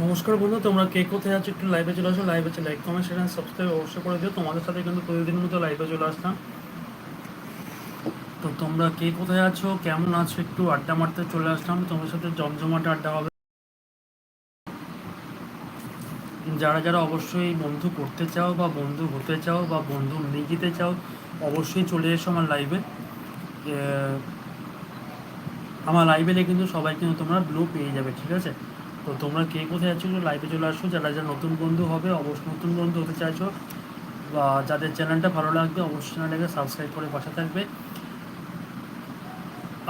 নমস্কার বন্ধু, তোমরা কে কোথায় আছো একটু লাইভে চলে আসো লাইভে চলে লাইক কমেন্ট শেয়ার সাবস্ক্রাইব অবশ্যই করে দিও। তোমাদের সাথে কিন্তু প্রতিদিন মতো লাইভে চলে আসতাম তো তোমরা কে কোথায় আছো, কেমন আছো, একটু আড্ডা মারতে চলে আসলাম। তোমার সাথে জমজমাট আড্ডা হবে। যারা যারা অবশ্যই বন্ধু করতে চাও বা বন্ধু হতে চাও বা বন্ধু নিয়ে চাও, অবশ্যই চলে এসো আমার লাইভে আমার লাইভে কিন্তু সবাই কিন্তু তোমরা ব্লু পেয়ে যাবে, ঠিক আছে? তো তোমরা কে কোথায় আছো লাইভে চলে আসো যারা যারা নতুন বন্ধু হবে, অবশ্যই নতুন বন্ধু হতে চাইছো, বা যাদের চ্যানেলটা ভালো লাগবে, অবশ্যই চ্যানেলটাকে সাবস্ক্রাইব করে পাশে থাকবে।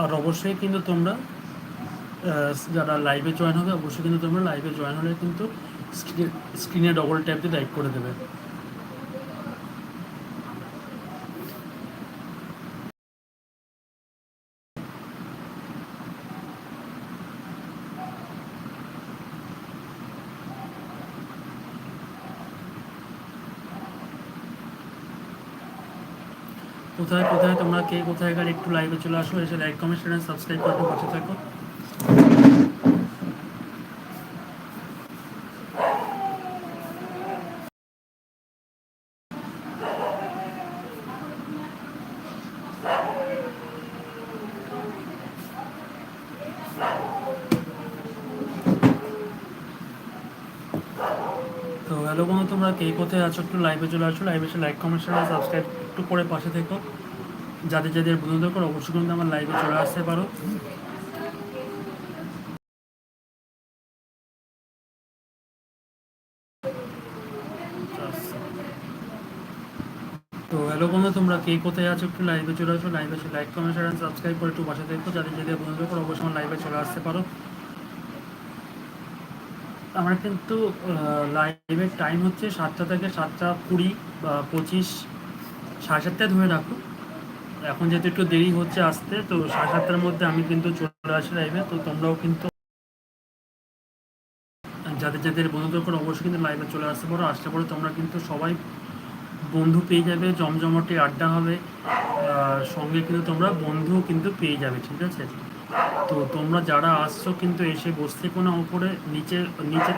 আর অবশ্যই কিন্তু তোমরা যারা লাইভে জয়েন হবে, অবশ্যই কিন্তু তোমরা লাইভে জয়েন হলে কিন্তু স্ক্রিনে ডবল ট্যাপ দিয়ে লাইক করে দেবে। কোথায় কোথায়, তোমরা কে কোথায় গেলে একটু লাইভে চলে আসো, এসে লাইক কমেন্ট শেয়ার সাবস্ক্রাইব করে পাশে থাকো। তো হ্যালো বন্ধু, তোমরা কে কোথায় আছো একটু লাইভে চলে আসো লাইভে এসে লাইক কমেন্ট সাবস্ক্রাইব একটু করে পাশে থেকো। যাদের যাদের বন্ধু করো অবশ্যই কিন্তু আমার লাইভে চলে আসতে পারো। তো হ্যালো বন্ধু, তোমরা কে কোথায় আছো? একটু লাইভে চলে আসো। লাইভে এসে লাইক কমেন্ট শেয়ার সাবস্ক্রাইব করে একটু পাশে থেকো। যাদের যাদের বন্ধু করো অবশ্যই আমার লাইভে চলে আসতে পারো। আমার কিন্তু লাইভের টাইম হচ্ছে সাতটা থেকে সাতটা কুড়ি বা পঁচিশ সাড়ে সাতটায় ধরে রাখো। এখন যেহেতু একটু দেরি হচ্ছে আসতে, তো সাড়ে সাতটার মধ্যে আমি কিন্তু চলে আসি লাইভে তো তোমরাও কিন্তু যাদের যাদের বন্ধুদের উপর অবশ্যই কিন্তু লাইভে চলে আসতে পারো। আসতে পারো তোমরা কিন্তু সবাই বন্ধু পেয়ে যাবে, জমজমাটে আড্ডা হবে। সঙ্গে কিন্তু তোমরা বন্ধু কিন্তু পেয়ে যাবে, ঠিক আছে? তো তোমরা যারা আসছো কিন্তু এসে বসতে কোনো উপরে, নিচে নিচে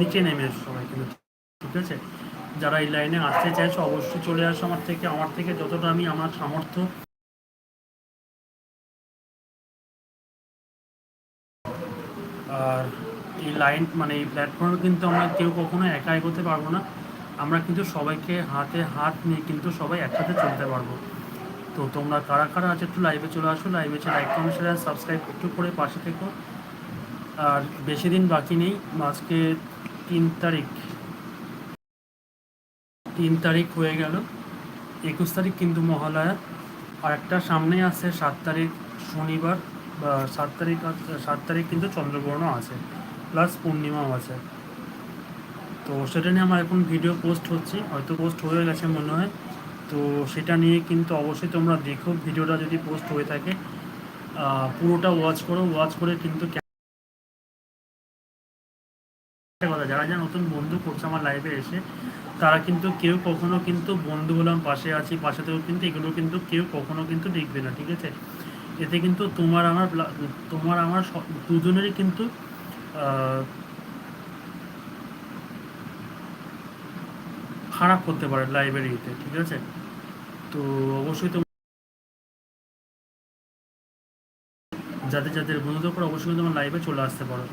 নিচে নেমে এসো সবাই কিন্তু, ঠিক আছে? যারা এই লাইনে আসতে চাইছো, অবশ্যই চলে আসো আমার থেকে। আমার থেকে যতটা আমি আমার সামর্থ্য। আর এই লাইন মানে এই প্ল্যাটফর্মে কিন্তু আমরা কেউ কখনো একা এগোতে পারব না। আমরা কিন্তু সবাইকে হাতে হাত নিয়ে কিন্তু সবাই একসাথে চলতে পারব। তো তোমরা কারা কারা আছে একটু লাইভে চলে আসো। লাইভে এসে লাইক কমেন্ট শেয়ার সাবস্ক্রাইব একটু করে পাশে থেকো। আর বেশি দিন বাকি নেই, আজকে তিন তারিখ। তিন তারিখ হয়ে গেল। একুশ তারিখ কিন্তু মহালয়া। আর একটা সামনে আছে, সাত তারিখ শনিবার বা সাত তারিখ সাত তারিখ কিন্তু চন্দ্রগ্রহণ আছে, প্লাস পূর্ণিমাও আছে। তো সেটা নিয়ে আমার এখন ভিডিও পোস্ট হচ্ছে হয়তো পোস্ট হয়ে গেছে মনে হয়। তো সেটা নিয়ে কিন্তু অবশ্যই তোমরা দেখো, ভিডিওটা যদি পোস্ট হয়ে থাকে। পুরোটা ওয়াচ করো ওয়াচ করে কিন্তু কথা, যারা যারা নতুন বন্ধু করছে আমার লাইভে এসে, তারা কিন্তু কেউ কখনো কিন্তু বন্ধু বললাম পাশে আছি, পাশে থেকেও কিন্তু এগুলো কিন্তু কেউ কখনো কিন্তু দেখবে না, ঠিক আছে? এতে কিন্তু তোমার আমার তোমার আমার দুজনেরই কিন্তু খারাপ করতে পারে লাইব্রেরিতে ঠিক আছে? তো অবশ্যই তো যাদের যাদের বন্ধুদের উপর অবশ্যই তোমার লাইভে চলে আসতে পারো।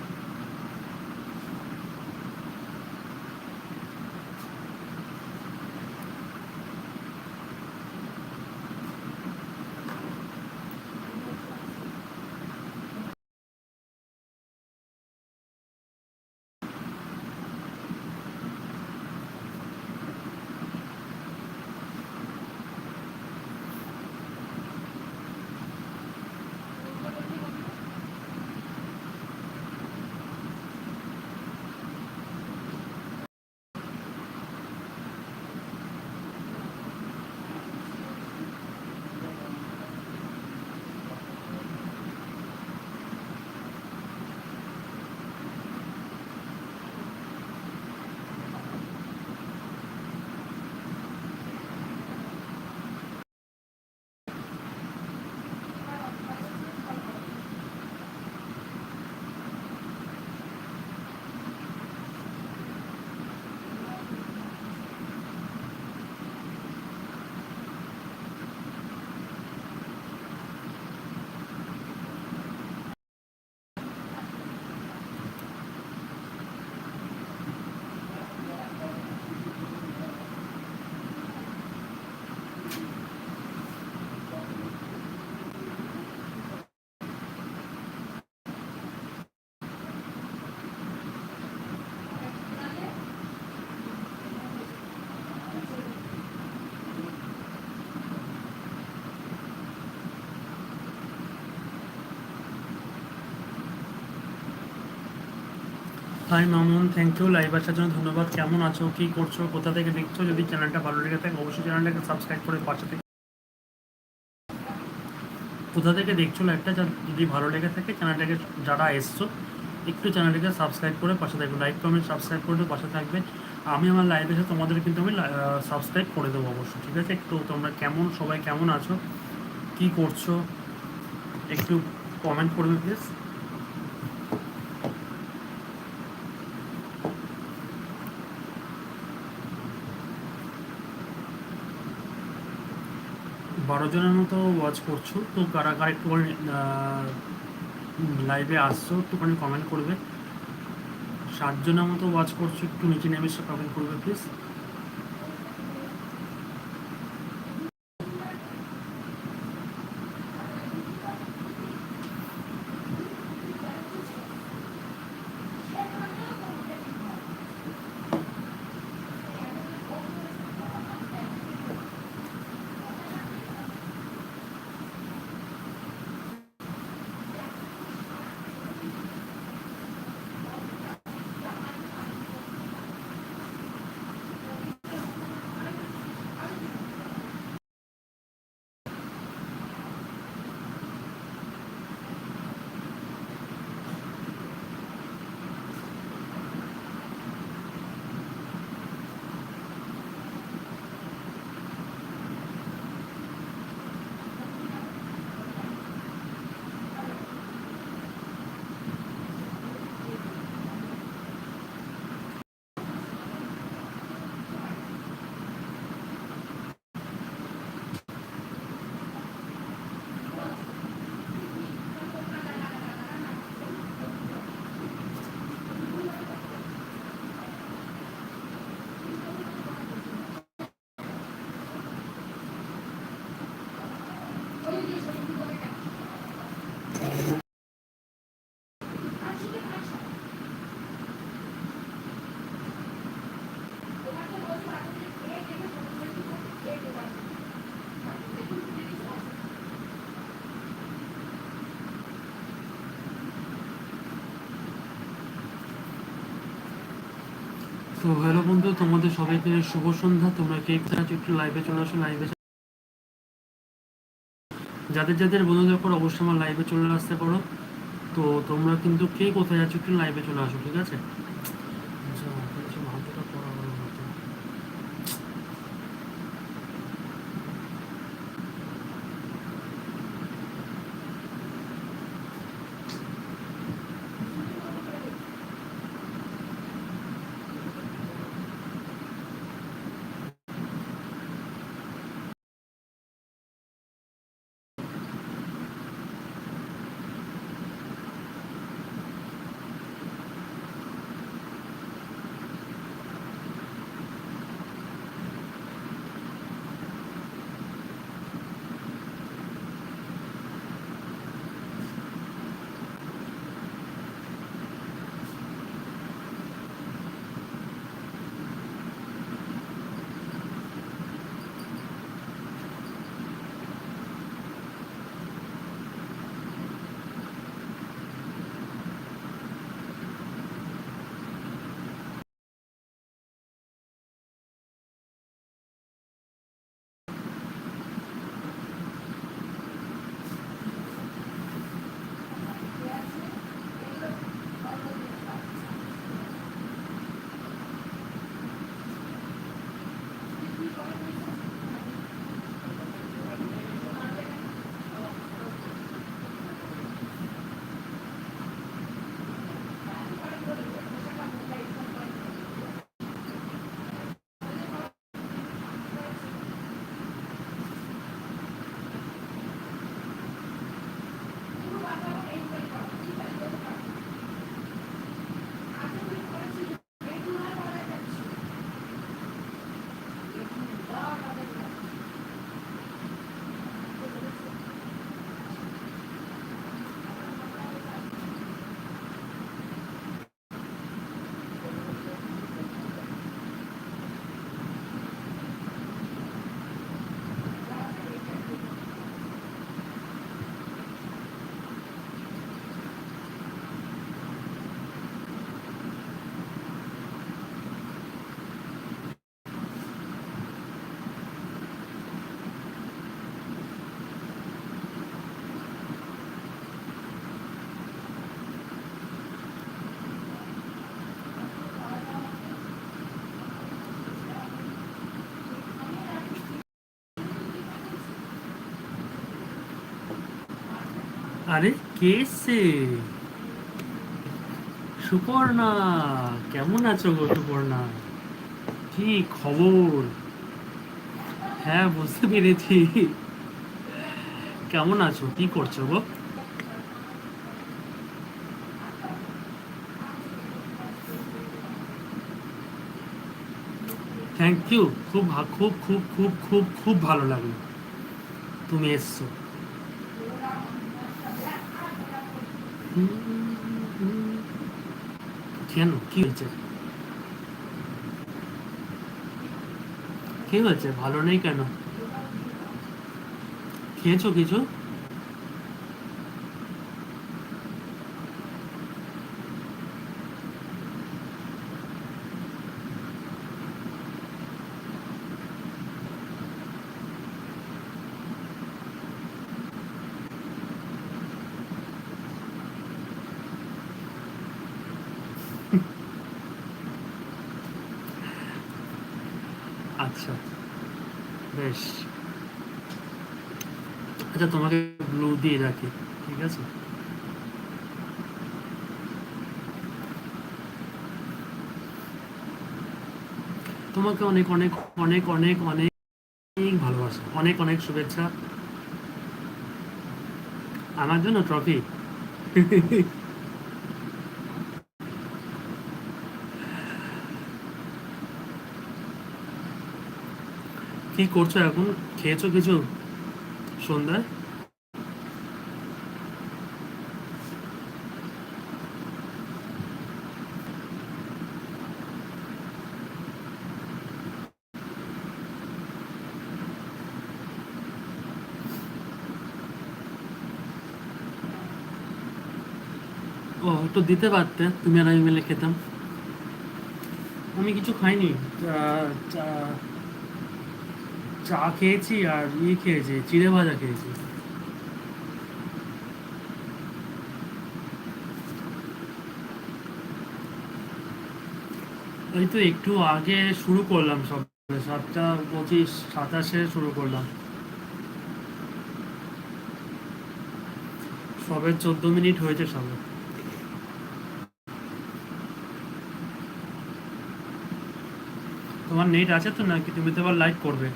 Hi Mamun thank you live আসার জন্য ধন্যবাদ। কেমন আছো? কি করছ? কোথা থেকে দেখছ? যদি চ্যানেলটা ভালো লেগে থাকে, অবশ্যই চ্যানেলটাকে সাবস্ক্রাইব করে পাশে থেকে কোথা থেকে দেখছ লাইভটা যদি ভালো লেগে থাকে, চ্যানেলটাকে যারা এসছো, একটু চ্যানেলটাকে সাবস্ক্রাইব করে পাশে থাকবে। লাইক কমেন্ট সাবস্ক্রাইব করে পাশে থাকবে। আমি আমার লাইভে এসে তোমাদের কিন্তু আমি সাবস্ক্রাইব করে দেবো অবশ্যই, ঠিক আছে? একটু তোমরা কেমন? সবাই কেমন আছো? কি করছ? একটু কমেন্ট করবে প্লিজ বারো জনের মতো ওয়াচ করছ। তো কারা কারা একটু লাইভে আসছো, একটুখানি কমেন্ট করবে। সাতজনের মতো ওয়াচ করছ, একটু নিচে নেমে কমেন্ট করবে প্লিজ তো হ্যালো বন্ধু, তোমাদের সবাইকে শুভ সন্ধ্যা। তোমরা কে একটু লাইভে চলে আসো লাইভে যাদের যাদের বন্ধুদের পর অবশ্যই আমার লাইভে চলে আসতে পারো। তো তোমরা কিন্তু কে কোথায় আছো একটু লাইভে চলে আসো, ঠিক আছে? আরে কে এসছে সুপর্ণা, কেমন আছো গো সুপর্ণা? কি খবর? হ্যাঁ বুঝতে পেরেছি। কেমন আছো? কি করছ গো? থ্যাংক ইউ খুব খুব খুব খুব খুব খুব ভালো লাগল। তুমি এসছো। কেন? কি হয়েছে? কি হয়েছে? ভালো নেই কেন? খেয়েছো কিছু আচ্ছা বেশ আচ্ছা তোমাকে ব্লু দিয়ে রাখি, ঠিক আছে? তোমাকে অনেক অনেক অনেক অনেক অনেক ভালোবাসা, অনেক অনেক শুভেচ্ছা। আমার জন্য ট্রফি কি করছ এখন? খেয়েছো কিছু সন্ধ্যায় ও একটু দিতে পারতে তুমি আর আমি মিলে খেতাম। আমি কিছু খাইনি। চা খেয়েছি আর ইয়ে খেয়েছি, চিড়ে ভাজা খেয়েছি। ওই তো একটু আগে শুরু করলাম সব, সাতটা পঁচিশ, সাতাশে শুরু করলাম। সবে চোদ্দ মিনিট হয়েছে সবে। তোমার নেট আছে তো নাকি তুমি তো আবার লাইক করবে?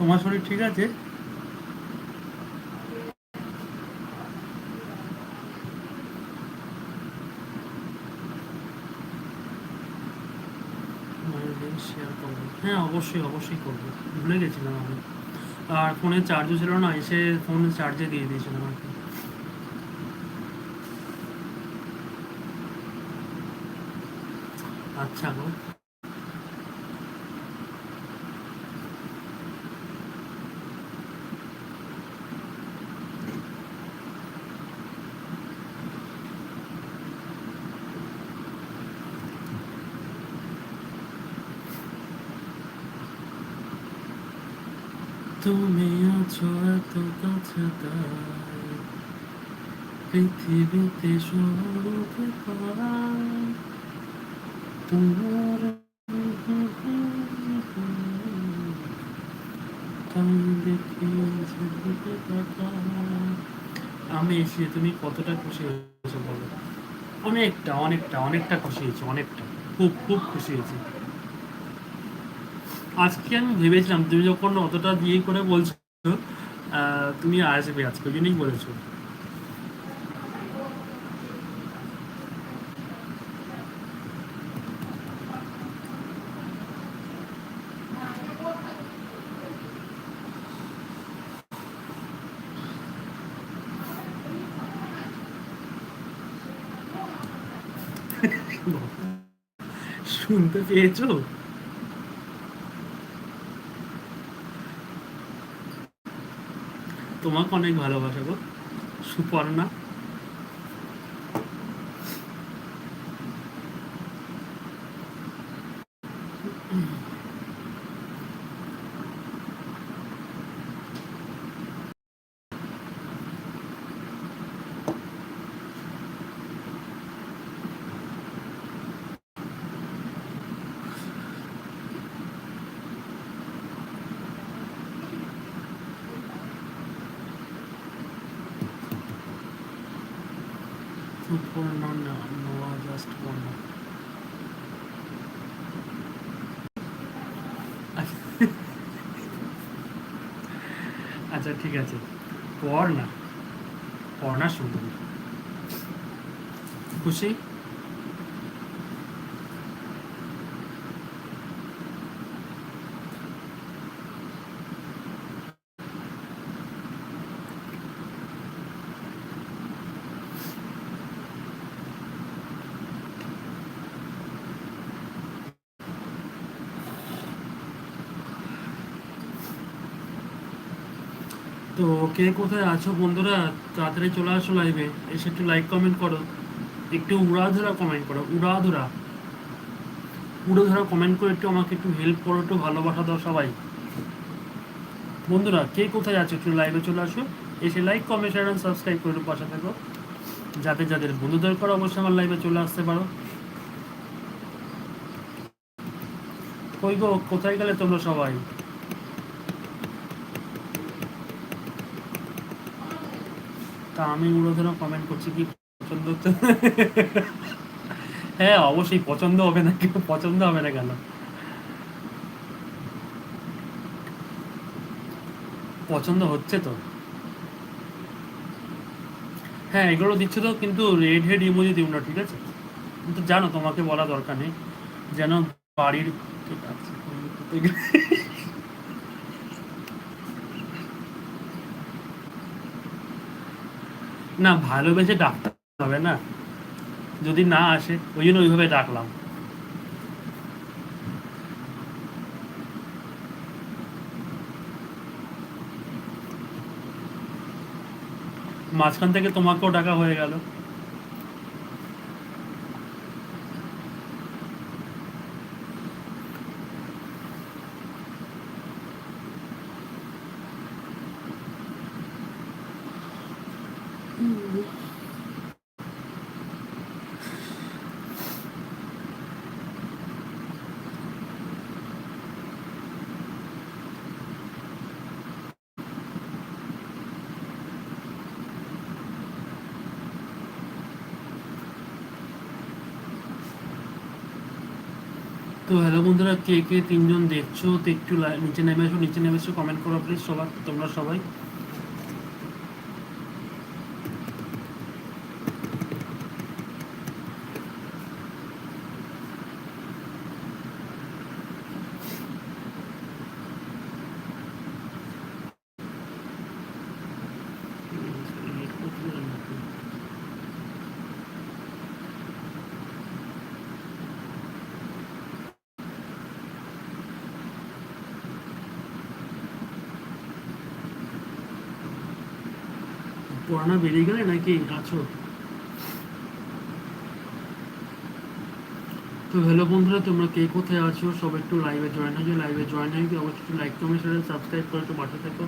তোমার শরীর ঠিক আছে? হ্যাঁ অবশ্যই অবশ্যই করব। ভুলে গেছিলাম আমি। আর ফোনে চার্জও ছিল না, এসে ফোন চার্জে দিয়ে দিয়েছিলাম আর কি। আচ্ছা গো। তুমি আছো এত কাছে তাই পৃথিবীতে পাই তোমার। আমি এসে তুমি কতটা খুশি হয়েছো বলো? অনেকটা অনেকটা অনেকটা খুশি হয়েছি, অনেকটা। খুব খুব খুশি হয়েছি। আজকে আমি ভেবেছিলাম, তুমি যখন অতটা দিয়ে করে বলছো তুমি আসবে আজকে ওই জন্যই বলেছ। শুনতে পেয়েছ? তোমাকে অনেক ভালোবাসা গো। সুপর্ণা। সুপর্ণা না নোয়া জাস্ট পর্ণা আচ্ছা ঠিক আছে। পড় না পড় না শুনব খুশি তো কে কোথায় আছো বন্ধুরা? তাড়াতাড়ি চলে আসো লাইভে এসে একটু লাইক কমেন্ট করো। একটু উড়াধুরা কমেন্ট করো। উড়াধুরা। উড়োধরা কমেন্ট করে একটু আমাকে একটু হেল্প করো, একটু ভালোবাসা দাও সবাই। বন্ধুরা, কে কোথায় আছো? একটু লাইভে চলে আসো। এসে লাইক কমেন্ট শেয়ার সাবস্ক্রাইব করে পাশে থাকো। যাতে যাদের বন্ধু দরকার অবশ্যই আমার লাইভে চলে আসতে পারো। কই গো? কোথায় গেলে তোমরা সবাই? আমি কমেন্ট করছি, কি পছন্দ হ্যাঁ অবশ্যই পছন্দ হবে না কেউ পছন্দ হবে না কেন? পছন্দ হচ্ছে তো। হ্যাঁ এগুলো দিচ্ছে তো, কিন্তু রেড হেড ইমোজি দিও না, ঠিক আছে? কিন্তু জানো, তোমাকে বলা দরকার নেই, যেন বাড়ির ঠিক আছে না, ভালোবেসে ডাকতে হবে না। যদি না আসে, ওই জন্য ওইভাবে ডাকলাম। মাঝখান থেকে তোমাকেও ডাকা হয়ে গেল। তো হ্যালো বন্ধুরা, কে কে তিনজন দেখছ? তো একটু নিচে নেমে এসো, নিচে নেমে এসো কমেন্ট করো প্লিজ সবার, তোমরা সবাই। পড়ানো বেরিয়ে গেলে নাকি আছো তো হ্যালো বন্ধুরা, তোমরা কে কোথায় আছো? সব একটু লাইভে জয়েন হয়ে লাইভে জয়েন হয়ে গিয়ে অবশ্যই লাইক কমেন্ট শেয়ার সাবস্ক্রাইব করে একটু পাশে থাকো।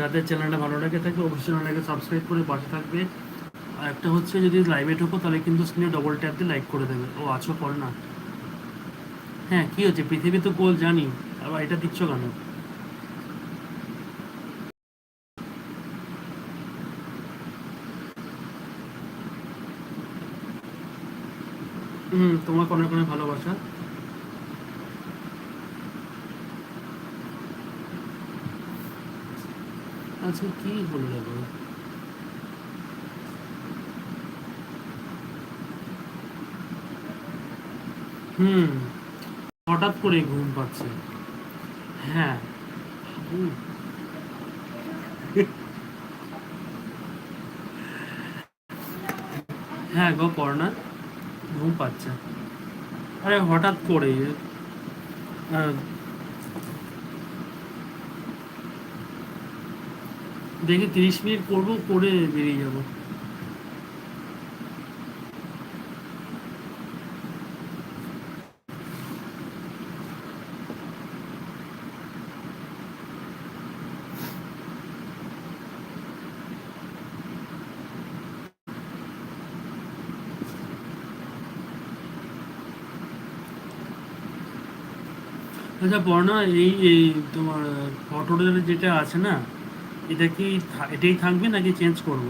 যাদের চ্যানেলটা ভালো লাগে থাকে, অবশ্যই চ্যানেলটাকে সাবস্ক্রাইব করে পাশে থাকবে। আর একটা হচ্ছে যদি লাইভে ঢোকো, তাহলে কিন্তু স্ক্রিনে ডবল ট্যাপ দিয়ে লাইক করে দেবে। ও, আছো পরে না? হ্যাঁ কি হচ্ছে? পৃথিবী তো গোল জানি। আবার এটা দিচ্ছ কেন? হুম, তোমাকে অনেক অনেক ভালোবাসা। আচ্ছা কি বলে? যাব হুম, হঠাৎ করে ঘুম পাচ্ছে। হ্যাঁ। হ্যাঁ গো, পড়না। ঘুম পাচ্ছে। আরে হঠাৎ করে দেখি তিরিশ মিনিট করব করে বেরিয়ে যাব। আচ্ছা বর্ণা এই এই তোমার ফটোটা যেটা আছে না, এটা কি এটাই থাকবে নাকি চেঞ্জ করব?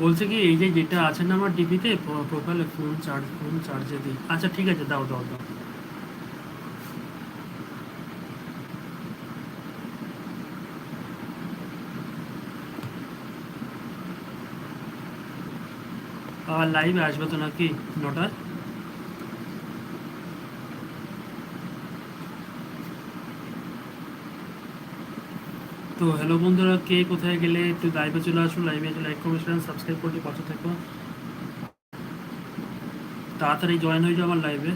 বলছে কি, এই যে যেটা আছে না আমার টিভিতে প্রোফাইলে ফোন চার্জ ফোন চার্জে দিই। আচ্ছা ঠিক আছে, দাও দাও দাও। আবার লাইভে আসবে তো নাকি নটার তো হ্যালো বন্ধুরা, কে কোথায় গেলে একটু লাইভে চলে আসুন লাইভে চলে লাইক কমেন্ট সাবস্ক্রাইব করতে পাশে থেকো। তাড়াতাড়ি জয়েন হয়ে যাও আমার লাইভে